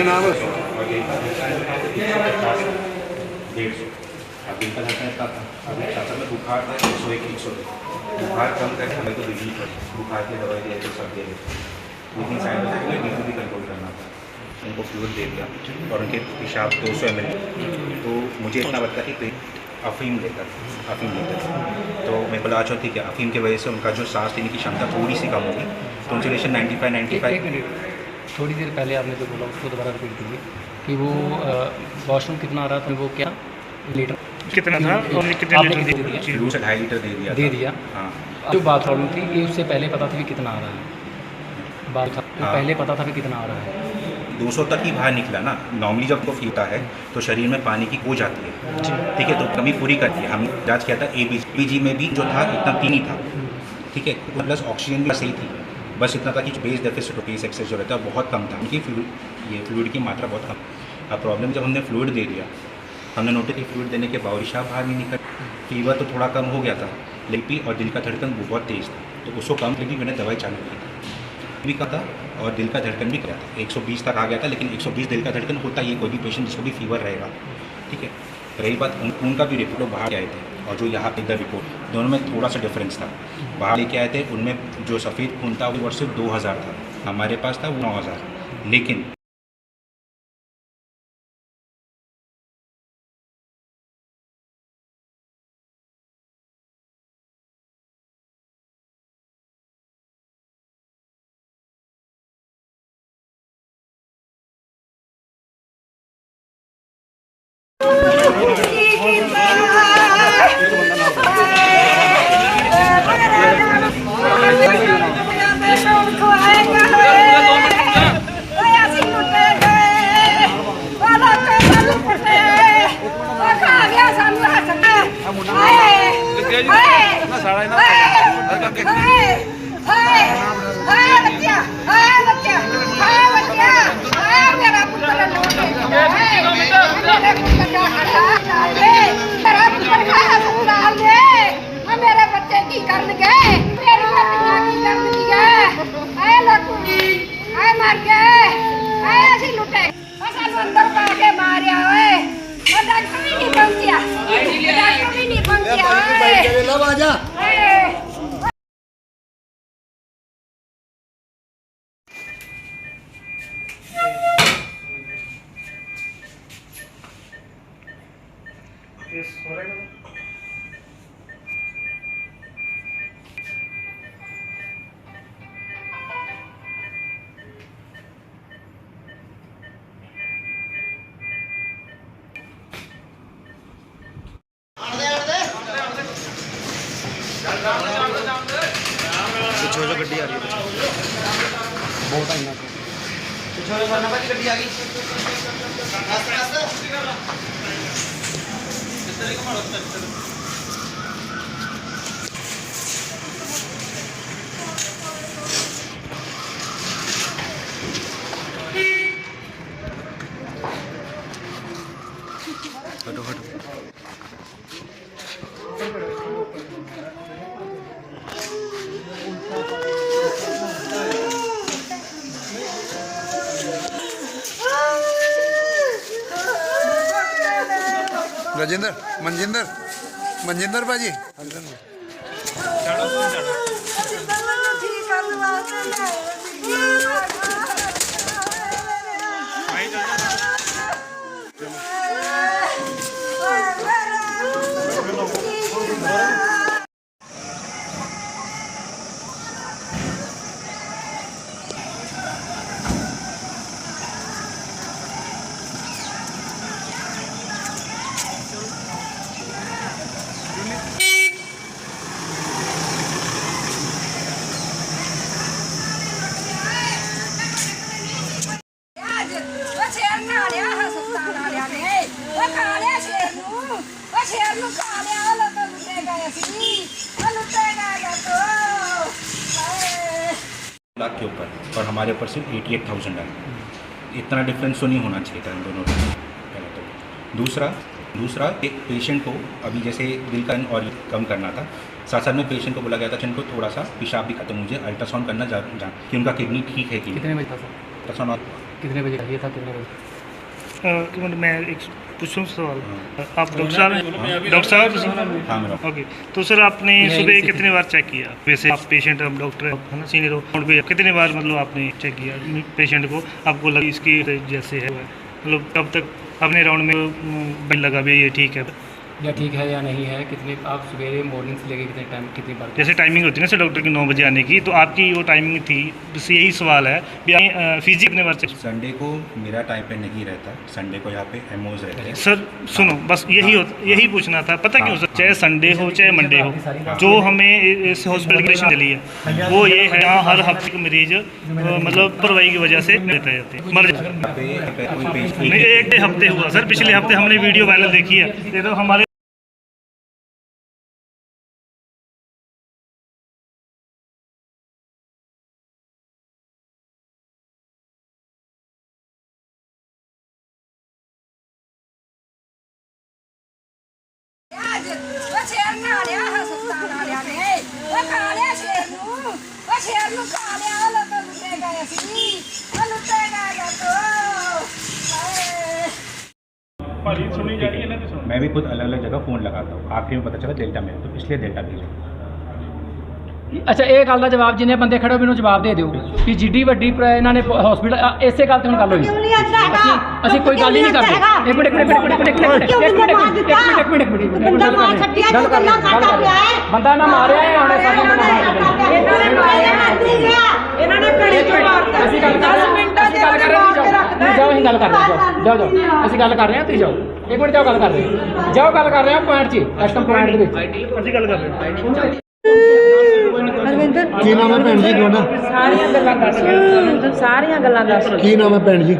जनाब। का डेढ़ सौ अब दिन का धड़कन इतना अभी चाचा में बुखार था एक सौ एक एक सौ बुखार कम करके हमें तो बिजली पड़ी बुखार की दवाई दे सब दे रहे लेकिन साइड इफ़ेक्ट में बिल्कुल भी कंट्रोल करना था उनको फ्लूड दे दिया और उनके पेशाब दो सौ एम तो मुझे इतना लगता है कि अफीम लेकर अफीम लेकर। तो मेरे को लगा चलो ठीक है अफीम की वजह से उनका जो सांस लेने की क्षमता थोड़ी सी कम होगी। तो इंसुलेशन 95 एक एक 95 मिनट। थोड़ी देर पहले आपने जो बोला उसको दोबारा रिपीट कीजिए कि वो वॉशरूम कितना आ रहा था वो क्या लीटर? कितना था? और कितने आपने लीटर कितने दिया? ढाई लीटर दे दिया दे दिया। हाँ। जो बात प्रॉब्लम थी ये उससे पहले पता था कि कितना आ रहा है। बात था तो हाँ। पहले पता था कि कितना आ रहा है। 200 तक ही बाहर निकला ना। नॉर्मली जब वो फीता है तो शरीर में पानी की खो जाती है। ठीक है तो कमी पूरी करती है। हम जाँच किया था ए बी जी में भी जो था इतना तीन ही था। ठीक है प्लस ऑक्सीजन भी सही थी। बस इतना था कि बेस डेफिसिट बेस एक्सेस जो रहता है बहुत कम था। उनकी फ्लूड ये फ्लूड की मात्रा बहुत कम। अब प्रॉब्लम जब हमने फ्लूड दे दिया हमने नोटिस की फ्लूड देने के बाद पेशाब बाहर नहीं निकल। फीवर तो थोड़ा कम हो गया था लिपी और दिल का धड़कन बहुत तेज़ था। तो उसको कम लगी मैंने दवाई चालू की भी का था और दिल का धड़कन भी किया था। 120 तक आ गया था लेकिन 120 दिल का धड़कन होता ही कोई भी पेशेंट जिसको भी फीवर रहेगा। ठीक है? रही बात उन, उनका भी रिपोर्ट बाहर आए थे और जो यहाँ इधर रिपोर्ट दोनों में थोड़ा सा डिफरेंस था। बाहर लेके आए थे, उनमें जो सफ़ेद खून था वो सिर्फ़ दो हज़ार था। हमारे पास था, वो नौ हज़ार। लेकिन हाँ, मेरे बच्चे की करन गए। बहुत ਰਜਿੰਦਰ ਮਨਜਿੰਦਰ ਮਨਜਿੰਦਰ ਭਾਜੀ। ਛੱਡੋ ਤੁਸੀਂ ਛੱਡੋ सिर्फ़ एटी एट थाउज़ेंड आए इतना डिफरेंस तो नहीं होना चाहिए था इन दोनों का पहले तो। दूसरा दूसरा एक पेशेंट को अभी जैसे दिल का और कम करना था साथ साथ में पेशेंट को बोला गया था पेशेंट को थोड़ा सा पेशाब भी खत्म मुझे अल्ट्रासाउंड करना जा, जा कि उनका किडनी ठीक है कि कितने बजे था सर? अल्ट्रासाउंड कितने बजे ये था कितने बजे? मैं एक पूछूँ सवाल? आप डॉक्टर साहब डॉक्टर साहब? हाँ ओके तो सर आपने सुबह कितने बार चेक किया? वैसे आप पेशेंट अब डॉक्टर है ना? सीनियर हो कितने बार मतलब आपने चेक किया पेशेंट को? आपको लगा इसकी जैसे है मतलब कब तक अपने राउंड में अम, लगा भी ये ठीक है? या ठीक है या नहीं है कितने आप सवेरे मॉर्निंग से लेके कितने टाइम कितनी बार जैसे टाइमिंग होती है ना सर डॉक्टर की नौ बजे आने की तो आपकी वो टाइमिंग थी बस यही सवाल है भी कितने बार संडे को मेरा टाइम पे नहीं रहता संडे को यहाँ पे एमओज रहते हैं। सर सुनो बस यही हो। यही पूछना था पता क्यों सर? चाहे संडे हो चाहे मंडे हो जो हमें इस हॉस्पिटल की कंडीशन है वो ये है यहाँ हर हफ़्ते के मरीज़ मतलब परवाई की वजह से लेते जाते हैं। मर जाते हैं नहीं एक हफ़्ते हुआ सर पिछले हफ़्ते हमने वीडियो वायरल देखी है। तो हमारे मैं भी खुद अलग अलग जगह फ़ोन लगाता हूँ आखिरी में पता चला डेल्टा में है, तो इसलिए डेल्टा भेजा ਅੱਛਾ ਇਹ ਗੱਲ ਦਾ ਜਵਾਬ ਜਿੰਨੇ ਬੰਦੇ ਖੜੇ ਹੋ ਮੈਨੂੰ ਜਵਾਬ ਦੇ ਦਿਓ ਕਿ ਜਿੱਡੀ ਵੱਡੀ ਪ- ਇਹਨਾਂ ਨੇ ਹਸਪੀਟਲ ਇਸੇ ਗੱਲ ਤੇ ਹੁਣ ਗੱਲ ਹੋਈ ਅਸੀਂ ਅਸੀਂ ਕੋਈ ਗੱਲ ਹੀ ਨਹੀਂ ਕਰਦੇ ਇੱਕ ਮਿੰਟ ਇੱਕ ਮਿੰਟ ਇੱਕ ਮਿੰਟ ਇੱਕ ਮਿੰਟ ਇੱਕ ਮਿੰਟ ਇੱਕ ਮਿੰਟ ਇੱਕ ਮਿੰਟ ਇੱਕ ਮਿੰਟ ਇੱਕ ਮਿੰਟ ਬੰਦਾ ਮਾਰ ਛੱਡਿਆ ਗੱਲ ਕਰ ਰਹੇ ਹਾਂ, ਗੱਲ ਕਰ ਰਹੇ ਹਾਂ। ਬੰਦਾ ਨਾ ਮਾਰਿਆ ਹੈ ਹੁਣੇ ਸਾਡੀ ਇਹਨਾਂ ਨੇ ਮਾਰਿਆ ਨਹੀਂ ਗਿਆ ਇਹਨਾਂ ਨੇ ਪੜੀ ਤੋਂ ਮਾਰਤਾ। ਅਸੀਂ ਗੱਲ ਕਰ ਰਹੇ ਹਾਂ। ਮਿੰਟਾਂ ਦੇ ਗੱਲ ਕਰ ਰਹੇ ਹਾਂ ਤੁਸੀਂ ਜਾਓ। ਜਾਓ ਅਸੀਂ ਗੱਲ ਕਰ ਰਹੇ ਹਾਂ। ਜਾਓ ਜਾਓ। ਜਾਓ ਅਸੀਂ ਗੱਲ ਕਰ ਰਹੇ ਹਾਂ ਤੁਸੀਂ ਜਾਓ। ਇੱਕ ਮਿੰਟ ਜਾਓ ਗੱਲ ਕਰ ਰਹੇ ਹਾਂ। ਜਾਓ ਗੱਲ ਕਰ ਰਹੇ ਹਾਂ ਪੁਆਇੰਟ 'ਚ ਕਸਟਮ ਪੁਆਇੰਟ ਦੇ ਵਿੱਚ। ਅਸੀਂ ਗੱਲ ਕਰ ਰਹੇ ਹਾਂ। ਕੀ ਨਾਮ ਹੈ ਭੈਣ ਜੀ ਤੁਹਾਡਾ? ਸਾਰੀਆਂ ਗੱਲਾਂ ਦੱਸ ਸਾਰੀਆਂ ਗੱਲਾਂ ਦੱਸ ਕੀ ਨਾਮ ਹੈ ਭੈਣ ਜੀ?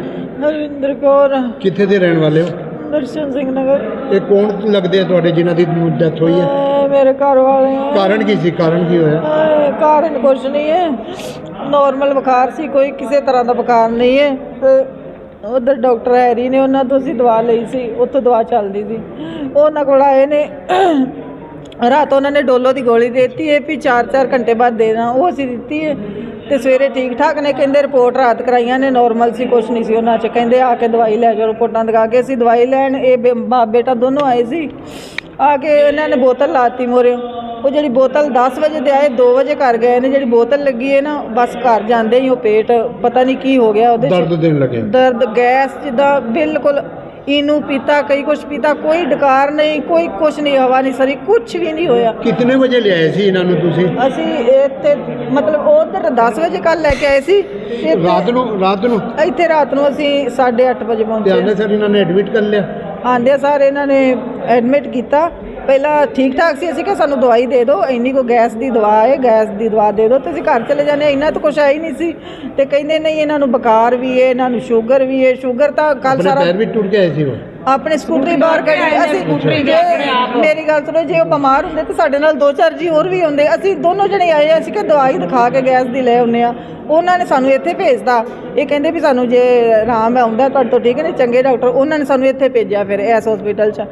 ਹਰਵਿੰਦਰ ਕੌਰ। ਕਿੱਥੇ ਦੇ ਰਹਿਣ ਵਾਲੇ ਹੋ? ਦਰਸ਼ਨ ਸਿੰਘ ਨਗਰ। ਇਹ ਕੌਣ ਲੱਗਦੇ ਆ ਤੁਹਾਡੇ ਜਿਨ੍ਹਾਂ ਦੀ ਡੈਥ ਹੋਈ ਹੈ ਇਹ ਮੇਰੇ ਘਰ ਵਾਲੇ ਆ। ਕਾਰਨ ਕੀ ਸੀ? ਕਾਰਨ ਕੀ ਹੋਇਆ? ਇਹ ਕਾਰਨ ਕੁਛ ਨਹੀਂ ਹੈ। ਨਾਰਮਲ ਬੁਖਾਰ ਸੀ ਕੋਈ ਕਿਸੇ ਤਰ੍ਹਾਂ ਦਾ ਬੁਖਾਰ ਨਹੀਂ ਹੈ। ਤੇ ਉਧਰ ਡਾਕਟਰ ਹੈਰੀ ਨੇ ਉਹਨਾਂ ਤੋਂ ਅਸੀਂ ਦਵਾ ਲਈ ਸੀ ਉੱਥੋਂ ਦਵਾ ਚੱਲਦੀ ਸੀ। ਉਹਨਾਂ ਕੋਲ ਆਏ ਨੇ। ਰਾਤ ਉਹਨਾਂ ਨੇ ਡੋਲੋ ਦੀ ਗੋਲੀ ਦੇ ਦਿੱਤੀ ਹੈ ਵੀ 4-4 ਘੰਟੇ ਬਾਅਦ ਦੇਣਾ ਉਹ ਅਸੀਂ ਦਿੱਤੀ ਹੈ ਤੇ ਸਵੇਰੇ ਠੀਕ ਠਾਕ ਨੇ ਕਹਿੰਦੇ ਰਿਪੋਰਟ ਰਾਤ ਕਰਾਈਆਂ ਨੇ ਨਾਰਮਲ ਸੀ ਕੁਛ ਨਹੀਂ ਸੀ ਉਹਨਾਂ 'ਚ ਕਹਿੰਦੇ ਆ ਕੇ ਦਵਾਈ ਲੈ ਜਾਓ ਰਿਪੋਰਟਾਂ ਦਿਖਾ ਕੇ ਅਸੀਂ ਦਵਾਈ ਲੈਣ ਇਹ ਬੇ- ਬਾਪ ਬੇਟਾ ਦੋਨੋਂ ਆਏ ਸੀ ਆ ਕੇ ਇਹਨਾਂ ਨੇ ਬੋਤਲ ਲਾਤੀ ਮੋਰੇ ਉਹ ਜਿਹੜੀ ਬੋਤਲ 10 ਵਜੇ ਦੇ ਆਏ 2 ਵਜੇ ਘਰ ਗਏ ਨੇ ਜਿਹੜੀ ਬੋਤਲ ਲੱਗੀ ਹੈ ਨਾ ਬਸ ਘਰ ਜਾਂਦੇ ਹੀ ਉਹ ਪੇਟ ਪਤਾ ਨਹੀਂ ਕੀ ਹੋ ਗਿਆ ਉਹਦੇ 'ਚ। ਦਰਦ ਦੇਣ ਲੱਗੇ। ਦਰਦ ਗੈਸ ਜਿੱਦਾਂ ਬਿਲਕੁਲ ਇਹਨੂੰ ਪੀਤਾ ਕਈ ਕੁਛ ਪੀਤਾ ਕੋਈ ਡਕਾਰ ਨਹੀਂ ਕੋਈ ਕੁਛ ਨਹੀਂ ਹਵਾ ਨਹੀਂ ਸਰੀ ਕੁਛ ਵੀ ਨਹੀਂ ਹੋਇਆ। ਕਿੰਨੇ ਵਜੇ ਲਿਆਏ ਸੀ ਇਹਨਾਂ ਨੂੰ ਤੁਸੀਂ? ਅਸੀਂ ਇੱਥੇ ਮਤਲਬ ਉਧਰ 10 ਵਜੇ ਕੱਲ ਲੈ ਕੇ ਆਏ ਸੀ। ਤੇ ਇੱਥੇ- ਰਾਤ ਨੂੰ ਰਾਤ ਨੂੰ? ਇੱਥੇ ਰਾਤ ਨੂੰ ਅਸੀਂ 8:30 ਵਜੇ ਤੇ ਪਹੁੰਚੇ ਆਂਦੇ ਸਰ ਇਹਨਾਂ ਨੇ ਐਡਮਿਟ ਕਰ ਲਿਆ? ਆਂਦੇ ਸਾਰ ਇਹਨਾਂ ਨੇ ਐਡਮਿਟ ਕੀਤਾ। ਪਹਿਲਾਂ ਠੀਕ ਠਾਕ ਸੀ ਅਸੀਂ ਕਿ ਸਾਨੂੰ ਦਵਾਈ ਦੇ ਦਿਓ ਇੰਨੀ ਕੋ ਗੈਸ ਦੀ ਦਵਾ ਹੈ ਗੈਸ ਦੀ ਦਵਾ ਦੇ ਦਿਓ ਤੇ ਅਸੀਂ ਘਰ ਚਲੇ ਜਾਂਦੇ। ਇੰਨਾ ਤਾਂ ਕੁਛ ਹੈ ਹੀ ਨਹੀਂ ਸੀ ਤੇ ਕਹਿੰਦੇ ਨਹੀਂ ਇਹਨਾਂ ਨੂੰ ਬੁਖਾਰ ਵੀ ਹੈ ਇਹਨਾਂ ਨੂੰ ਸ਼ੂਗਰ ਵੀ ਹੈ ਸ਼ੂਗਰ ਤਾਂ ਕੱਲ ਸਾਰਾ ਪੈਰ ਵੀ ਟੁੱਟ ਗਏ ਸੀ ਉਹ ਆਪਣੇ ਸਕੂਟਰੀ ਬਾਹਰ ਕੱਢੀ ਅਸੀਂ ਜੇ ਮੇਰੀ ਗੱਲ ਸੁਣੋ ਜੇ ਉਹ ਬਿਮਾਰ ਹੁੰਦੇ ਤਾਂ ਸਾਡੇ ਨਾਲ ਦੋ ਚਾਰ ਜੀ ਹੋਰ ਵੀ ਹੁੰਦੇ। ਅਸੀਂ ਦੋਨੋਂ ਜਣੇ ਆਏ ਅਸੀਂ ਕਿ ਦਵਾਈ ਦਿਖਾ ਕੇ ਗੈਸ ਦੀ ਲੈ ਆਉਂਦੇ ਆ ਉਹਨਾਂ ਨੇ ਸਾਨੂੰ ਇੱਥੇ ਭੇਜਤਾ। ਇਹ ਕਹਿੰਦੇ ਵੀ ਸਾਨੂੰ ਜੇ ਆਰਾਮ ਆਉਂਦਾ ਤੁਹਾਡੇ ਤੋਂ ਠੀਕ ਹੈ ਨੇ ਚੰਗੇ ਡਾਕਟਰ ਉਹਨਾਂ ਨੇ ਸਾਨੂੰ ਇੱਥੇ ਭੇਜਿਆ ਫਿਰ ਇਸ ਹਸਪੀਟਲ 'ਚ।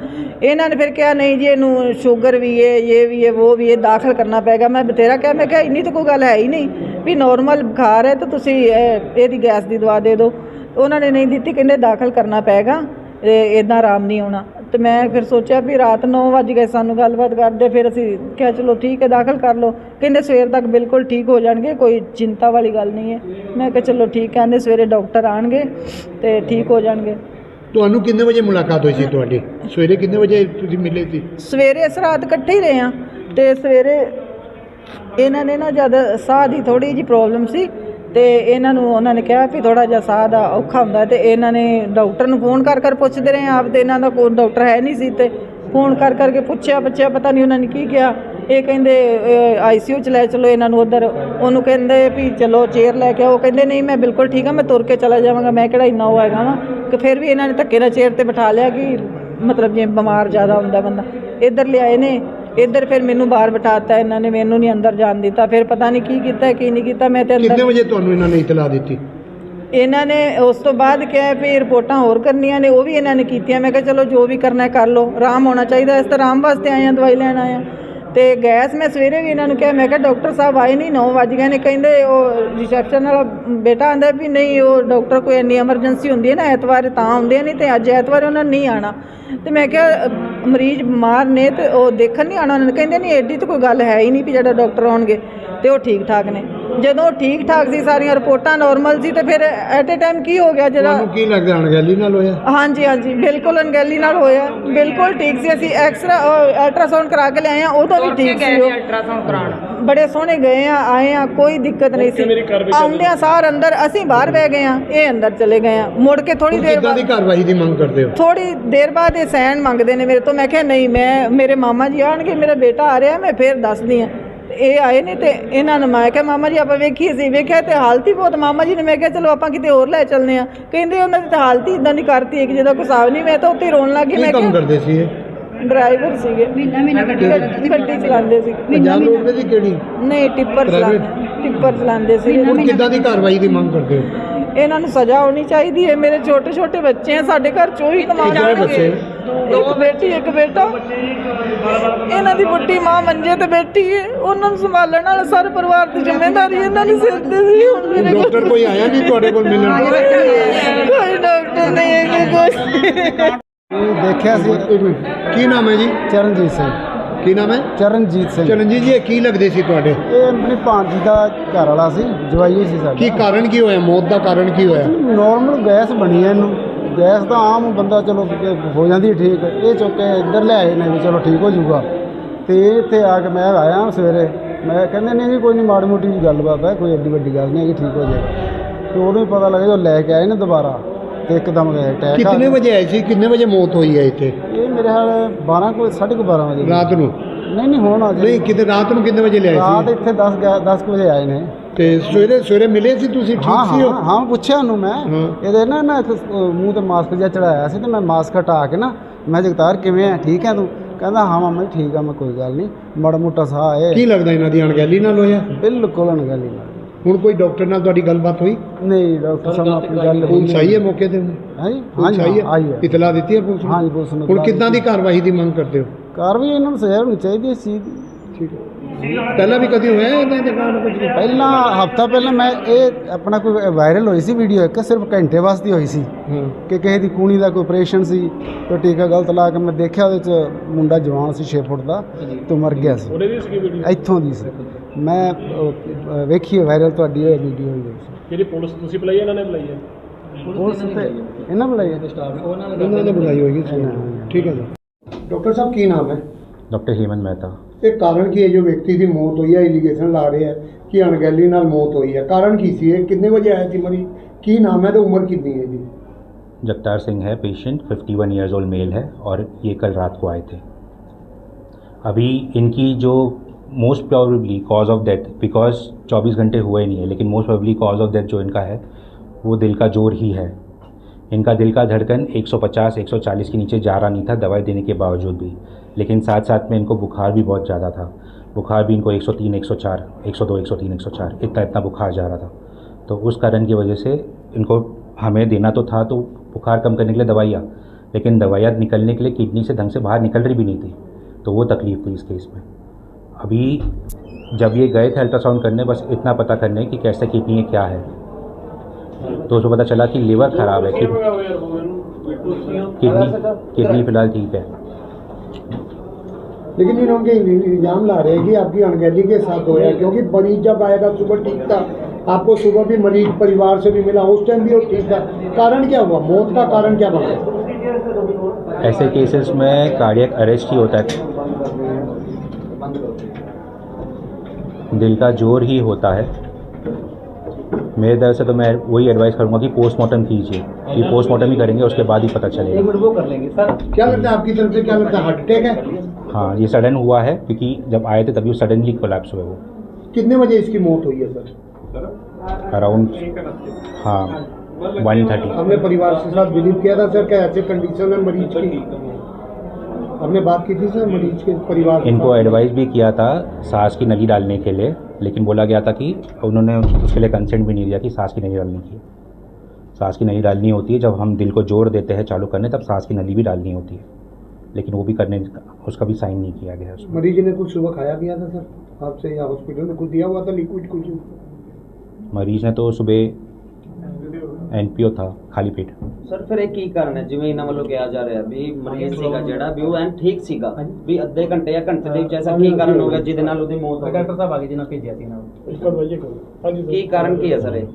ਇਹਨਾਂ ਨੇ ਫਿਰ ਕਿਹਾ ਨਹੀਂ ਜੀ ਇਹਨੂੰ ਸ਼ੂਗਰ ਵੀ ਹੈ ਇਹ ਵੀ ਹੈ ਉਹ ਵੀ ਹੈ ਦਾਖਲ ਕਰਨਾ ਪਏਗਾ ਮੈਂ ਬਤੇਰਾ ਕਿਹਾ ਮੈਂ ਕਿਹਾ ਇੰਨੀ ਤਾਂ ਕੋਈ ਗੱਲ ਹੈ ਹੀ ਨਹੀਂ ਵੀ ਨਾਰਮਲ ਬੁਖਾਰ ਹੈ ਤਾਂ ਤੁਸੀਂ ਇਹ- ਇਹਦੀ ਗੈਸ ਦੀ ਦਵਾ ਦੇ ਦਿਓ। ਉਹਨਾਂ ਨੇ ਨਹੀਂ ਦਿੱਤੀ ਕਹਿੰਦੇ ਦਾਖਲ ਕਰਨਾ ਇਹ ਇਦਾਂ ਆਰਾਮ ਨਹੀਂ ਆਉਣਾ। ਤੇ ਮੈਂ ਫਿਰ ਸੋਚਿਆ ਵੀ ਰਾਤ 9 ਵਜ ਗਏ ਸਾਨੂੰ ਗੱਲਬਾਤ ਕਰਦੇ ਫਿਰ ਅਸੀਂ ਕਿਹਾ ਚਲੋ ਠੀਕ ਹੈ ਦਾਖਲ ਕਰ ਲਓ। ਕਹਿੰਦੇ ਸਵੇਰ ਤੱਕ ਬਿਲਕੁਲ ਠੀਕ ਹੋ ਜਾਣਗੇ ਕੋਈ ਚਿੰਤਾ ਵਾਲੀ ਗੱਲ ਨਹੀਂ ਹੈ। ਮੈਂ ਕਿਹਾ ਚਲੋ ਠੀਕ ਹੈ ਕਹਿੰਦੇ ਸਵੇਰੇ ਡਾਕਟਰ ਆਣਗੇ ਤੇ ਠੀਕ ਹੋ ਜਾਣਗੇ। ਤੁਹਾਨੂੰ ਕਿੰਨੇ ਵਜੇ ਮੁਲਾਕਾਤ ਹੋਈ ਸੀ ਤੁਹਾਡੀ? ਸਵੇਰੇ ਕਿੰਨੇ ਵਜੇ ਤੁਸੀਂ ਮਿਲੇ ਸੀ? ਸਵੇਰੇ ਇਸ ਰਾਤ ਇਕੱਠੇ ਹੀ ਰਹੇ ਆ ਤੇ ਸਵੇਰੇ ਇਹਨਾਂ ਨੇ ਨਾ ਜਦ ਸਾਹ ਦੀ ਥੋੜੀ ਜੀ ਪ੍ਰੋਬਲਮ ਸੀ। ਤੇ ਇਹਨਾਂ ਨੂੰ ਉਹਨਾਂ ਨੇ ਕਿਹਾ ਵੀ ਥੋੜਾ ਜਿਹਾ ਸਾਹ ਦਾ ਔਖਾ ਹੁੰਦਾ ਤੇ ਇਹਨਾਂ ਨੇ ਡਾਕਟਰ ਨੂੰ ਫੋਨ ਕਰ ਕਰ ਪੁੱਛਦੇ ਰਹੇ ਆਪ ਤੇ ਇਹਨਾਂ ਦਾ ਕੋਈ ਡਾਕਟਰ ਹੈ ਨਹੀਂ ਸੀ ਤੇ ਫੋਨ ਕਰ ਕਰਕੇ ਪੁੱਛਿਆ ਬੱਚਿਆ ਪਤਾ ਨਹੀਂ ਉਹਨਾਂ ਨੇ ਕੀ ਕਿਹਾ। ਇਹ ਕਹਿੰਦੇ ਆਈਸੀਯੂ ਚ ਲੈ ਚਲੋ ਇਹਨਾਂ ਨੂੰ ਉਧਰ। ਉਹਨੂੰ ਕਹਿੰਦੇ ਵੀ ਚਲੋ ਚੇਅਰ ਲੈ ਕੇ ਆਓ। ਉਹ ਕਹਿੰਦੇ, ਨਹੀਂ, ਮੈਂ ਬਿਲਕੁਲ ਠੀਕ ਆ ਮੈਂ ਤੁਰ ਕੇ ਚਲਾ ਜਾਵਾਂਗਾ। ਮੈਂ ਕਿਹੜਾ ਇੰਨਾ ਉਹ ਹੈਗਾ ਵਾ ਕਿ ਫਿਰ ਵੀ ਇਹਨਾਂ ਨੇ ਧੱਕੇ ਨਾਲ ਚੇਅਰ ਤੇ ਬਿਠਾ ਲਿਆ ਕਿ ਮਤਲਬ ਜੇ ਬਿਮਾਰ ਜ਼ਿਆਦਾ ਹੁੰਦਾ ਬੰਦਾ। ਇੱਧਰ ਲਿਆਏ ਨੇ। ਇੱਧਰ ਫਿਰ ਮੈਨੂੰ ਬਾਹਰ ਬਿਠਾਤਾ ਇਹਨਾਂ ਨੇ ਮੈਨੂੰ ਨਹੀਂ ਅੰਦਰ ਜਾਣ ਦਿੱਤਾ। ਫਿਰ ਪਤਾ ਨਹੀਂ ਕੀ ਕੀਤਾ ਕੀ ਨਹੀਂ ਕੀਤਾ ਮੈਂ ਤੇ ਕਿੰਨੇ ਅੰਦਰ ਵਜੇ ਤੁਹਾਨੂੰ ਇਹਨਾਂ ਨੇ ਇਤਲਾ ਦਿੱਤੀ? ਇਹਨਾਂ ਨੇ ਉਸ ਤੋਂ ਬਾਅਦ ਕਿਹਾ ਵੀ ਰਿਪੋਰਟਾਂ ਹੋਰ ਕਰਨੀਆਂ ਨੇ ਉਹ ਵੀ ਇਹਨਾਂ ਨੇ ਕੀਤੀਆਂ। ਮੈਂ ਕਿਹਾ ਚਲੋ ਜੋ ਵੀ ਕਰਨਾ ਹੈ ਕਰ ਲਓ ਆਰਾਮ ਹੋਣਾ ਚਾਹੀਦਾ। ਇਸ ਤਰ੍ਹਾਂ ਆਰਾਮ ਵਾਸਤੇ ਆਏ ਆ ਦਵਾਈ ਲੈਣ ਆਏ ਆ ਤੇ ਗੈਸ ਮੈਂ ਸਵੇਰੇ ਵੀ ਇਹਨਾਂ ਨੂੰ ਕਿਹਾ ਮੈਂ ਕਿਹਾ ਡਾਕਟਰ ਸਾਹਿਬ ਆਏ ਨਹੀਂ 9 ਵਜ ਗਏ ਨੇ ਕਹਿੰਦੇ ਉਹ ਰਿਸੈਪਸ਼ਨ ਵਾਲਾ ਬੇਟਾ ਆਂਦਾ ਵੀ ਨਹੀਂ ਉਹ ਡਾਕਟਰ ਕੋਈ ਇੰਨੀ ਐਮਰਜੈਂਸੀ ਹੁੰਦੀ ਹੈ ਨਾ ਐਤਵਾਰ ਤਾਂ ਆਉਂਦੇ ਨਹੀਂ ਤੇ ਅੱਜ ਐਤਵਾਰ ਉਹਨਾਂ ਨੇ ਨਹੀਂ ਆਣਾ ਤੇ ਮੈਂ ਕਿਹਾ ਅ, ਮਰੀਜ਼ ਬਿਮਾਰ ਨੇ ਤੇ ਉਹ ਦੇਖਣ ਨਹੀਂ ਆਣਾ ਉਹਨਾਂ ਨੇ ਕਹਿੰਦੇ ਨਹੀਂ ਐਡੀ ਤਾਂ ਕੋਈ ਗੱਲ ਹੈ ਹੀ ਨਹੀਂ ਵੀ ਜਿਹੜਾ ਡਾਕਟਰ ਆਉਣਗੇ ਤੇ ਉਹ ਠੀਕ ਠਾਕ ਨੇ। ਜਦੋਂ ਠੀਕ ਠਾਕ ਸੀ ਸਾਰੀਆਂ ਰਿਪੋਰਟਾਂ ਨਾਰਮਲ ਸੀ ਤੇ ਫਿਰ ਐਟ ਏ ਟਾਈਮ ਕੀ ਹੋ ਗਿਆ ਜਿਹੜਾ ਤੁਹਾਨੂੰ ਕੀ ਲੱਗਦਾ ਅਣਗਹਿਲੀ ਨਾਲ ਹੋਇਆ? ਹਾਂਜੀ ਹਾਂਜੀ ਬਿਲਕੁਲ ਅਣਗਹਿਲੀ ਨਾਲ ਹੋਇਆ। ਬਿਲਕੁਲ ਠੀਕ ਸੀ ਅਸੀਂ ਐਕਸਰਾ ਅਲਟਰਾਸਾਊਂਡ ਕਰਾ ਕੇ ਲਿਆਏ ਆ ਉਦੋਂ ਵੀ ਠੀਕ ਸੀ ਉਹ। ਅਲਟਰਾਸਾਊਂਡ ਕਰਾਉਣ। ਬੜੇ ਸੋਹਣੇ ਗਏ ਆ ਆਏ ਆ ਕੋਈ ਦਿੱਕਤ ਨਹੀਂ ਸੀ। ਆਉਂਦਿਆਂ ਸਾਰ ਅੰਦਰ ਅਸੀਂ ਬਾਹਰ ਬਹਿ ਗਏ ਆ ਇਹ ਅੰਦਰ ਚਲੇ ਗਏ ਆ। ਮੁੜ ਕੇ ਥੋੜੀ ਦੇਰ ਕਿੱਦਾਂ ਦੀ ਬਾਅਦ ਕਾਰਵਾਈ ਦੀ ਮੰਗ ਕਰਦੇ ਹੋ? ਥੋੜੀ ਦੇਰ ਬਾਅਦ ਇਹ ਸੈਨ ਮੰਗਦੇ ਨੇ ਮੇਰੇ ਤੋਂ। ਮੈਂ ਕਿਹਾ ਨਹੀਂ ਮੈਂ ਮੇਰੇ ਮਾਮਾ ਜੀ ਆਣਗੇ ਮੇਰਾ ਬੇਟਾ ਆ ਰਿਹਾ ਮੈਂ ਫੇਰ ਦੱਸਦੀ ਆ ਇਹ ਆਏ ਨੇ ਤੇ ਇਹਨਾਂ ਨੇ ਮੈਂ ਕਿਹਾ ਮਾਮਾ ਜੀ ਆਪਾਂ ਵੇਖੀਏ ਸੀ। ਵੇਖਿਆ ਤੇ ਹਾਲਤ ਹੀ ਬਹੁਤ ਮਾਮਾ ਜੀ ਨੇ ਮੈਂ ਕਿਹਾ ਚਲੋ ਆਪਾਂ ਕਿਤੇ ਹੋਰ ਲੈ ਚੱਲਦੇ ਆ ਕਹਿੰਦੇ ਉਹਨਾਂ ਦੀ ਤਾਂ ਹਾਲਤ ਹੀ ਇਦਾਂ ਦੀ ਕਰਤੀ ਕਿ ਜਿਹਦਾ ਕੋਈ ਹਿਸਾਬ ਨਹੀਂ ਮੈਂ ਤਾਂ ਉੱਥੇ ਹੀ ਰੋਣ ਲੱਗ ਗਈ। ਕੀ ਮੈਂ ਕੰਮ ਕਿਹਾ ਕਰਦੇ ਸੀ ਇਹ? ਡਰਾਈਵਰ ਸੀਗੇ। ਮਹੀਨਾ ਮਹੀਨਾ ਗੱਡੀ ਚਲਾਉਂਦੇ ਸੀ। ਪੰਜਾਬ ਰੋਡ ਦੀ ਕਿਹੜੀ? ਨਹੀਂ ਟਿੱਪਰ ਚਲਾਉਂਦੇ ਟਿੱਪਰ ਚਲਾਉਂਦੇ ਸੀ ਹੁਣ ਕਿੱਦਾਂ ਦੀ ਕਾਰਵਾਈ ਦੀ ਮੰਗ ਕਰਦੇ ਹੋ? ਇਹਨਾਂ ਨੂੰ ਸਜ਼ਾ ਹੋਣੀ ਚਾਹੀਦੀ ਹੈ। ਮੇਰੇ ਛੋਟੇ ਛੋਟੇ ਬੱਚੇ ਆ ਸਾਡੇ ਘਰ ਚੋਂ ਹੀ ਕਮਾ ਬੱਚੇ? ਦੋ ਬੇਟੀ ਇੱਕ ਬੇਟਾ। ਇਹਨਾਂ ਦੀ ਵੱਡੀ ਮਾਂ ਮੰਜੇ ਤੇ ਬੈਠੀ ਹੈ। ਉਹਨਾਂ ਨੂੰ ਸੰਭਾਲਣ ਵਾਲਾ ਸਾਰੇ ਪਰਿਵਾਰ ਦੀ ਜ਼ਿੰਮੇਵਾਰੀ ਇਹਨਾਂ ਦੇ ਸਿਰ ਤੇ ਸੀ। ਹੁਣ ਮੇਰੇ ਕੋਲ ਡਾਕਟਰ ਕੋਈ ਆਇਆ ਨਹੀਂ ਤੁਹਾਡੇ ਕੋਲ ਮਿਲਣ? ਕੋਈ ਡਾਕਟਰ ਨਹੀਂ ਹੈ ਕੋਈ। ਦੇਖਿਆ ਸੀ। ਇੱਕ ਮਿੰਟ ਕੀ ਨਾਮ ਹੈ ਜੀ? ਚਰਨਜੀਤ ਸਿੰਘ। ਕੀ ਨਾਮ ਹੈ? ਚਰਨਜੀਤ ਸਿੰਘ। ਚਰਨਜੀਤ ਜੀ ਇਹ ਕੀ ਲੱਗਦੇ ਸੀ ਤੁਹਾਡੇ? ਇਹ ਆਪਣੀ ਭਾਂਜੀ ਦਾ ਘਰ ਵਾਲਾ ਸੀ ਜਵਾਈ ਸੀ ਸਾਡਾ। ਕੀ ਕਾਰਨ ਕੀ ਹੋਇਆ? ਮੌਤ ਦਾ ਕਾਰਨ ਕੀ ਹੋਇਆ? ਨਾਰਮਲ ਗੈਸ ਬਣੀ ਹੈ ਇਹਨੂੰ। ਗੈਸ ਤਾਂ ਆਮ ਬੰਦਾ ਚਲੋ ਹੋ ਜਾਂਦੀ ਠੀਕ। ਇਹ ਚੁੱਕ ਕੇ ਇੱਧਰ ਲਿਆਏ ਨੇ ਵੀ ਚਲੋ ਠੀਕ ਹੋ ਜਾਊਗਾ। ਤੇ ਇੱਥੇ ਆ ਕੇ ਮੈਂ ਆਇਆ ਸਵੇਰੇ। ਮੈਂ ਕਹਿੰਦੇ ਨਹੀਂ ਜੀ ਕੋਈ ਨਹੀਂ ਮਾੜੀ ਮੋਟੀ ਗੱਲਬਾਤ ਹੈ ਕੋਈ ਐਡੀ ਵੱਡੀ ਗੱਲ ਨਹੀਂ ਹੈ ਕਿ ਠੀਕ ਹੋ ਜਾਏਗਾ। ਤੇ ਉਦੋਂ ਹੀ ਪਤਾ ਲੱਗਾ ਜਦੋਂ ਲੈ ਕੇ ਆਏ ਨੇ ਦੁਬਾਰਾ। ਤੇ ਇੱਕਦਮ ਗਏ ਅਟੈਕ ਕਿੰਨੇ ਵਜੇ ਆਏ ਸੀ? ਕਿੰਨੇ ਵਜੇ ਮੌਤ ਹੋਈ ਹੈ ਇੱਥੇ? ਇਹ ਮੇਰੇ ਹਾਲ 12 ਕੋਈ 12:30 ਵਜੇ। ਰਾਤ ਨੂੰ? ਨਹੀਂ ਨਹੀਂ ਹੁਣ ਆ ਜੀ ਨਹੀਂ ਕਿਤੇ ਰਾਤ ਨੂੰ ਕਿੰਨੇ ਵਜੇ ਲਿਆਏ ਰਾਤ ਸੀ ਇੱਥੇ 10 10 ਵਜੇ ਆਏ ਨੇ। ਤੇ ਸਵੇਰੇ ਸਵੇਰੇ ਮਿਲੇ ਸੀ ਤੁਸੀਂ? ਹਾਂ ਠੀਕ ਸੀ ਹਾਂ ਹੋ ਹਾਂ ਪੁੱਛਿਆ ਉਹਨੂੰ ਮੈਂ। ਹਾਂ। ਇਹਦੇ ਨਾ ਨਾ ਇੱਕ, ਮੂੰਹ ਤੇ ਮਾਸਕ ਜਿਹਾ ਚੜਾਇਆ ਸੀ ਤੇ ਮੈਂ ਮਾਸਕ ਹਟਾ ਕੇ ਨਾ ਮੈਂ ਜਗਤਾਰ ਕਿਵੇਂ ਆ? ਠੀਕ ਹੈ ਤੂੰ? ਕਹਿੰਦਾ ਹਾਂ ਮਾਮਾ ਜੀ ਠੀਕ ਆ ਮੈਂ ਕੋਈ ਗੱਲ ਨਹੀਂ। ਮਾੜਾ ਮੋਟਾ ਸਾਹ ਹੈ ਕੀ ਲੱਗਦਾ ਇਹਨਾਂ ਦੀ ਅਣਗਹਿਲੀ ਨਾਲ ਹੋਇਆ? ਬਿਲਕੁਲ ਅਣਗਹਿਲੀ ਨਾਲ। ਹੁਣ ਕੋਈ ਡਾਕਟਰ ਨਾਲ ਤੁਹਾਡੀ ਗੱਲਬਾਤ ਹੋਈ? ਨਹੀਂ ਡਾਕਟਰ ਸਾਹਿਬ ਆਪਣੀ ਗੱਲ ਪੁਲਿਸ ਆਈ ਹੈ ਮੌਕੇ ਤੇ ਹੈ? ਪੁਲਿਸ ਹਾਂਜੀ ਆਈ ਹਾਂ, ਹੈ ਇਤਲਾ ਦਿੱਤੀ ਹੈ ਪੁਲਿਸ ਨੂੰ? ਹਾਂਜੀ ਪੁਲਿਸ ਨੂੰ ਹੁਣ ਕਿੱਦਾਂ ਦੀ ਕਾਰਵਾਈ ਦੀ ਮੰਗ ਕਰਦੇ ਹੋ? ਕਾਰਵਾਈ ਇਹਨਾਂ ਨੂੰ ਸਜ਼ਾ ਹੋਣੀ ਚਾਹੀਦੀ ਇਸ ਚੀਜ਼ ਦੀ। ਠੀਕ ਹੈ। ਪਹਿਲਾਂ ਵੀ ਕਦੀ ਹੋਇਆ ਇਦਾਂ ਦੇ ਕਾਰਨ ਕੁਝ? ਪਹਿਲਾਂ ਹਫਤਾ ਪਹਿਲਾਂ ਮੈਂ ਇਹ ਆਪਣਾ ਕੋਈ ਵਾਇਰਲ ਹੋਈ ਸੀ ਵੀਡੀਓ ਇੱਕ ਸਿਰਫ ਘੰਟੇ ਵਾਸਤੇ ਹੋਈ ਸੀ। ਕਿ ਕਿਸੇ ਦੀ ਕੂਣੀ ਦਾ ਕੋਈ ਆਪਰੇਸ਼ਨ ਸੀ ਤੇ ਟੀਕਾ ਗਲਤ ਲਾ ਕੇ ਮੈਂ ਦੇਖਿਆ ਉਹਦੇ ਚ ਮੁੰਡਾ ਜਵਾਨ ਸੀ 6 ਫੁੱਟ ਦਾ ਤੇ ਮਰ ਗਿਆ ਸੀ। ਉਹਦੇ ਦੀ ਸੀ ਵੀਡੀਓ ਇੱਥੋਂ ਦੀ ਸੀ। ਮੈਂ ਵੇਖੀ ਵਾਇਰਲ ਤੁਹਾਡੀ ਇਹ ਵੀਡੀਓ ਹੋਈ ਸੀ ਜਿਹੜੀ ਪੁਲਿਸ ਤੁਸੀਂ ਬੁਲਾਈ ਇਹਨਾਂ ਨੇ ਬੁਲਾਈ ਹੈ? ਪੁਲਿਸ ਤੇ ਇਹਨਾਂ ਬੁਲਾਈ ਹੈ। ਸਟਾਫ ਉਹਨਾਂ ਨੇ ਬੁਲਾਈ ਹੋਈ ਠੀਕ ਹੈ ਜੀ। ਡਾਕਟਰ ਸਾਹਿਬ ਕੀ ਨਾਮ ਹੈ? ਡਾਕਟਰ ਹੀਮਨ ਮਹਿਤਾ। ਇਹ ਕਾਰਨ ਕੀ ਹੈ ਜੋ ਵਿਅਕਤੀ ਦੀ ਮੌਤ ਹੋਈ ਹੈ ਇਲੀਗੇਸ਼ਨ ਲਾ ਰਹੇ ਹੈ ਕਿ ਅਣਗਹਿਲੀ ਨਾਲ ਮੌਤ ਹੋਈ ਹੈ ਕਾਰਨ ਕੀ ਸੀ ਇਹ ਕਿੰਨੇ ਵਜੇ ਆਇਆ ਸੀ ਮਰੀ ਕੀ ਨਾਮ ਹੈ ਤੇ ਉਮਰ ਕਿੰਨੀ ਹੈ ਜੀ जगतार सिंह है पेशेंट 51 इयर्स ओल्ड मेल है और ये कल रात को आए थे अभी इनकी जो most probably cause of death because 24 घंटे हुए नहीं है लेकिन most probably cause of death जो इनका है वो दिल का जोर ही है इनका दिल का धड़कन 150 140 के नीचे जा रहा नहीं था दवाई देने के बावजूद भी। लेकिन साथ साथ में इनको बुखार भी बहुत ज़्यादा था। बुखार भी इनको 103 104 102 103 104 इतना इतना बुखार जा रहा था। तो उस कारण की वजह से इनको हमें देना तो था तो बुखार कम करने के लिए दवाइयाँ। लेकिन दवाइयाँ निकलने के लिए किडनी से ढंग से बाहर निकल रही भी नहीं थी। तो वो तकलीफ़ थी इस केस में। अभी जब ये गए थे अल्ट्रासाउंड करने, बस इतना पता करने कि कैसे किडनी है क्या है। तो उसको पता चला कि लीवर ख़राब है किडनी किडनी फ़िलहाल ठीक है। लेकिन इन्होंने इल्ज़ाम ला रहे हैं कि आपकी अनगहली के साथ होया क्योंकि मरीज़ जब आएगा सुबह ठीक था। आपको सुबह भी मरीज़ परिवार से भी मिला उस टाइम भी वो ठीक था। कारण क्या हुआ? मौत का कारण क्या बना? ऐसे केसेस में कार्डियक अरेस्ट ही होता है। दिल का ज़ोर ही होता है। मेरे तरफ़ से तो मैं वही एडवाइस करूँगा कि पोस्टमार्टम कीजिए। कि पोस्टमार्टम ही करेंगे उसके बाद ही पता चलेगा। वो कर लेंगे सर। क्या लगता है आपकी तरफ़ से क्या लगता है हार्ट अटैक है? हाँ ये सडन हुआ है क्योंकि जब आए थे तभी सडनली कोलैप्स हुए वो। कितने बजे इसकी मौत हुई है सर? अराउंड हाँ वन थर्टी हमने परिवार के साथ बिलीव किया था सर क्या ऐसे कंडीशन है मरीज़ की? हमने बात की थी सर मरीज़ के परिवार इनको एडवाइस भी किया था सांस की नली डालने के लिए। लेकिन बोला गया था कि उन्होंने उसके लिए कंसेंट भी नहीं दिया कि सांस की नली डालनी की सांस की नली डालनी होती है जब हम दिल को ज़ोर देते हैं चालू करने तब सांस की नली भी डालनी होती है। लेकिन वो भी करने उसका भी साइन नहीं किया गया मरीज़ ने कुछ सुबह खाया पिया था सर आपसे या हॉस्पिटल में कुछ दिया हुआ था लिक्विड कुछ? मरीज़ ने तो सुबह एनपीओ था खाली पेट ਸਰ ਫਿਰ ਇਹ ਕੀ ਕਾਰਨ ਹੈ ਜਿਵੇਂ ਇਹਨਾਂ ਵੱਲੋਂ ਕਿਹਾ ਜਾ ਰਿਹਾ ਵੀ ਮਰੀਜ਼ ਸੀਗਾ ਜਿਹੜਾ ਵੀ ਉਹ ਐਨ ਠੀਕ ਸੀਗਾ ਵੀ ਅੱਧੇ ਘੰਟੇ ਜਾਂ ਘੰਟੇ ਦੇ ਵਿੱਚ ਐਸਾ ਕੀ ਕਾਰਨ ਹੋ ਗਿਆ ਜਿਹਦੇ ਨਾਲ ਉਹਦੀ ਮੌਤ ਹੋ ਡਾਕਟਰ ਗਈ ਸਾਹਿਬ ਆ ਗਏ ਜਿਹਨਾਂ ਭੇਜਿਆ ਸੀ ਇਹਨਾਂ ਨੂੰ इसका बताइए कौन हाँ जी ਕੀ ਕਾਰਨ ਕੀ ਹੈ ਸਰ ਇਹ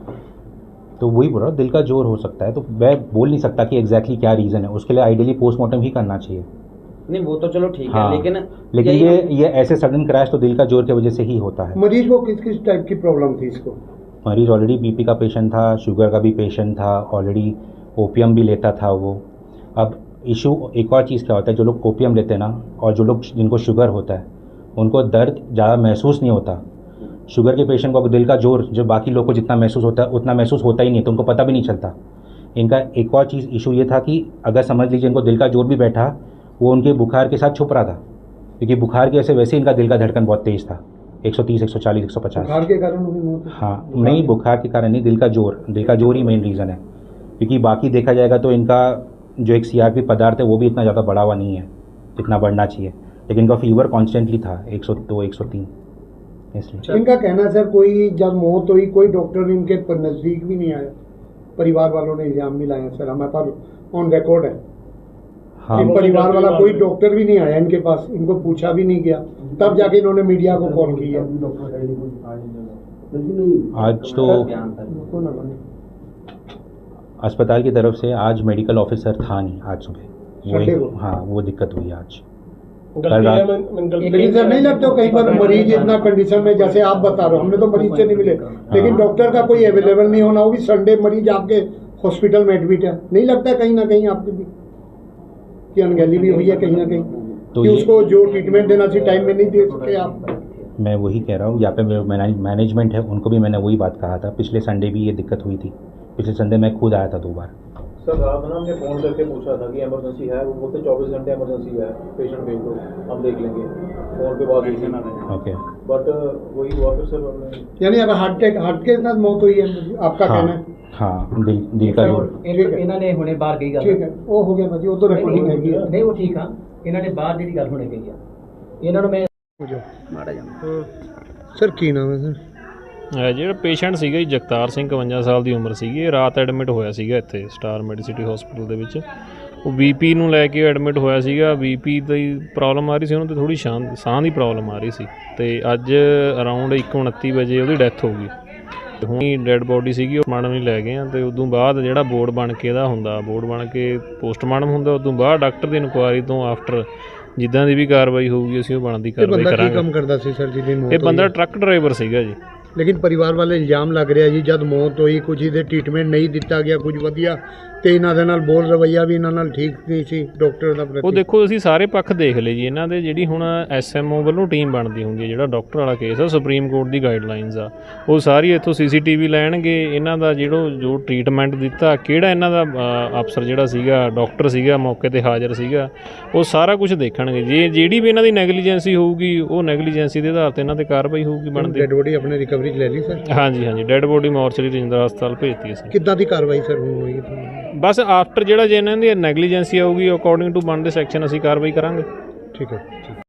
तो वही बोल रहा हूँ दिल का जोर हो सकता है तो मैं बोल नहीं सकता कि एग्जैक्टली क्या रीज़न है उसके लिए आइडियली पोस्टमार्टम ही करना चाहिए नहीं वो तो चलो ठीक है हाँ लेकिन लेकिन यही ये ये ऐसे सडन क्रैश तो दिल का जोर की वजह से ही होता है मरीज को किस किस टाइप की प्रॉब्लम थी इसको मरीज़ ऑलरेडी बीपी का पेशेंट था शुगर का भी पेशेंट था ऑलरेडी ओपियम भी लेता था वो। अब इशू एक और चीज़ क्या होता है, जो लोग ओपियम लेते हैं ना, और जो लोग जिनको शुगर होता है, उनको दर्द ज़्यादा महसूस नहीं होता। शुगर के पेशेंट को अब दिल का ज़ोर, जो बाकी लोग को जितना महसूस होता है उतना महसूस होता ही नहीं तो उनको पता भी नहीं चलता। इनका एक और चीज़ इशू ये था कि अगर समझ लीजिए इनको दिल का ज़ोर भी बैठा, वो उनके बुखार के साथ छुप रहा था, क्योंकि बुखार की वजह से वैसे इनका दिल का धड़कन बहुत तेज़ था। 130 140 150 बुखार के कारण हुई मौत? हाँ नहीं बुखार के कारण नहीं दिल का ज़ोर दिल का ज़ोर ही मेन रीज़न है। क्योंकि बाकी देखा जाएगा तो इनका जो एक सीआरपी पदार्थ है वो भी इतना ज़्यादा बढ़ा हुआ नहीं है जितना बढ़ना चाहिए। लेकिन इनका फीवर कॉन्स्टेंटली था 102 103 इसलिए। इनका कहना सर कोई जब मौत हुई कोई डॉक्टर इनके नज़दीक भी नहीं आया? परिवार वालों ने इल्ज़ाम भी लाया सर हमारे पास ऑन रिकॉर्ड है। हाँ। इन परिवार वाला कोई डॉक्टर भी नहीं आया इनके पास इनको पूछा भी नहीं गया। तब जाके इन्होंने मीडिया को कॉल किया। आज तो अस्पताल की तरफ़ से आज मेडिकल ऑफिसर था नहीं आज सुबह। वो हाँ वो दिक्कत हुई आज। है लेकिन सर नहीं लगता कहीं पर मरीज़ इतना कंडीशन में जैसे आप बता रहे हो हमने तो मरीज़ से नहीं मिले। लेकिन डॉक्टर का कोई अवेलेबल नहीं होना वो भी संडे मरीज़ आपके हॉस्पिटल में एडमिट है। नहीं लगता कहीं ना कहीं आपके भी। कि अनगहली भी हुई है कहीं ना कहीं। तो कि उसको जो ट्रीटमेंट देना चाहिए टाइम में नहीं दे सके आप। मैं वही कह रहा हूँ यहाँ पे मैनेजमेंट है उनको भी मैंने वही बात कहा था। पिछले संडे भी ये दिक्कत हुई थी। पिछले संडे मैं खुद आया था दो बार। सर रात ना हमने फ़ोन करके पूछा था कि इमरजेंसी है वो बोलते चौबीस घंटे इमरजेंसी है पेशेंट भेज दो हम देख लेंगे। फ़ोन पे बात हुई ओके बट वही हुआ फिर सर यानी अगर हार्ट अटैक हार्ट के साथ मौत हुई है आपका हाँ। कहना है? ਜਗਤਾਰ ਸਿੰਘ 51 ਸਾਲ ਦੀ ਉਮਰ ਸੀਗੀ। ਇਹ ਰਾਤ ਐਡਮਿਟ ਹੋਇਆ ਸੀਗਾ ਇੱਥੇ ਸਟਾਰ ਮੈਡੀਸਿਟੀ ਹਸਪੀਟਲ ਦੇ ਵਿੱਚ। ਉਹ ਬੀਪੀ ਨੂੰ ਲੈ ਕੇ ਐਡਮਿਟ ਹੋਇਆ ਸੀਗਾ। ਬੀਪੀ ਦੀ ਪ੍ਰੋਬਲਮ ਆ ਰਹੀ ਸੀ ਉਹਨੂੰ ਤੇ ਥੋੜੀ ਸਾਹ ਦੀ ਪ੍ਰੋਬਲਮ ਆ ਰਹੀ ਸੀ। ਤੇ ਅੱਜ ਅਰਾਊਂਡ 1:29 ਵਜੇ ਉਹਦੀ ਡੈਥ ਹੋ ਗਈ। ਹੁਣੀ ਡੈੱਡ ਬੋਡੀ ਸੀਗੀ ਉਹ ਮਾਡਮ ਹੀ ਲੈ ਗਏ ਆ ਤੇ ਉਦੋਂ ਬਾਅਦ ਜਿਹੜਾ ਬੋਰਡ ਬਣ ਕੇ ਇਹਦਾ ਹੁੰਦਾ ਬੋਰਡ ਬਣ ਕੇ ਪੋਸਟਮਾਰਟਮ ਹੁੰਦਾ ਉਦੋਂ ਬਾਅਦ ਡਾਕਟਰ ਦੀ ਇਨਕੁਆਇਰੀ ਤੋਂ ਆਫਟਰ ਜਿੱਦਾਂ ਦੀ ਵੀ ਕਾਰਵਾਈ ਹੋਊਗੀ ਅਸੀਂ ਉਹ ਬਣਦੀ ਕਾਰਵਾਈ ਬੰਦਾ ਕੀ ਕੰਮ ਕਰਦਾ ਸੀ ਸਰ ਜਿਹਦੀ ਮੌਤ ਇਹ ਬੰਦਾ ਟਰੱਕ ਡਰਾਈਵਰ ਸੀਗਾ ਜੀ। ਲੇਕਿਨ ਪਰਿਵਾਰ ਵਾਲੇ ਇਲਜ਼ਾਮ ਲੱਗ ਰਿਹਾ ਜੀ ਜਦ ਮੌਤ ਹੋਈ ਕੁਝ ਇਹਦੇ ਟ੍ਰੀਟਮੈਂਟ ਨਹੀਂ ਦਿੱਤਾ ਗਿਆ ਕੁਝ ਵਧੀਆ ਤੇ ਇਹਨਾਂ ਦੇ ਨਾਲ ਬੋਲ ਰਵਈਆ ਵੀ ਇਹਨਾਂ ਨਾਲ ਠੀਕ ਨਹੀਂ ਸੀ ਡਾਕਟਰ ਦਾ ਉਹ ਪ੍ਰਤੀ ਦੇਖੋ ਅਸੀਂ ਸਾਰੇ ਪੱਖ ਦੇਖ ਲਏ ਜੀ। ਇਹਨਾਂ ਦੇ ਜਿਹੜੀ ਹੁਣ ਐਸਐਮਓ ਵੱਲੋਂ ਟੀਮ ਬਣਦੀ ਹੁੰਦੀ ਹੈ ਜਿਹੜਾ ਡਾਕਟਰ ਵਾਲਾ ਕੇਸ ਆ ਸੁਪਰੀਮ ਕੋਰਟ ਦੀ ਗਾਈਡਲਾਈਨਸ ਆ। ਉਹ ਸਾਰੀ ਇੱਥੋਂ ਸੀਸੀਟੀਵੀ ਲੈਣਗੇ। ਇਹਨਾਂ ਦਾ ਜਿਹੜਾ ਜੋ ਟ੍ਰੀਟਮੈਂਟ ਦਿੱਤਾ ਕਿਹੜਾ ਇਹਨਾਂ ਦਾ ਅਫਸਰ ਜਿਹੜਾ ਸੀਗਾ ਡਾਕਟਰ ਸੀਗਾ ਮੌਕੇ ਤੇ ਹਾਜ਼ਰ ਸੀਗਾ ਉਹ ਸਾਰਾ ਕੁਝ ਦੇਖਣਗੇ। ਜੇ ਜਿਹੜੀ ਵੀ ਇਹਨਾਂ ਦੀ ਨੈਗਲੀਜੈਂਸੀ ਹੋਊਗੀ ਉਹ ਨੈਗਲੀਜੈਂਸੀ ਦੇ ਆਧਾਰ ਤੇ ਇਹਨਾਂ ਤੇ ਕਾਰਵਾਈ ਹੋਊਗੀ ਬਣਦੀ। ਡੈਡ ਬੋਡੀ ਆਪਣੇ ਰਿਕਵਰੀ ਚ ਲੈ ਲਈ ਸਰ ਹਾਂਜੀ ਹਾਂਜੀ। ਡੈੱਡ ਬੋਡੀ ਮੋਰਚਰੀ ਰਜਿੰਦਰ ਹਸਪਤਾਲ ਭੇਜਤੀ ਅਸੀਂ। ਕਿੱਦਾਂ ਦੀ ਕਾਰਵਾਈ ਸਰ ਹੋਈ ਹੈ ਬਸ ਆਫਟਰ ਜਿਹੜਾ ਜੇ ਇਹਨਾਂ ਦੀ ਨੈਗਲੀਜੈਂਸੀ ਆਊਗੀ ਅਕੋਰਡਿੰਗ ਟੂ ਬਣਦੇ ਸੈਕਸ਼ਨ ਅਸੀਂ ਕਾਰਵਾਈ ਕਰਾਂਗੇ। ਠੀਕ ਹੈ, ਠੀਕ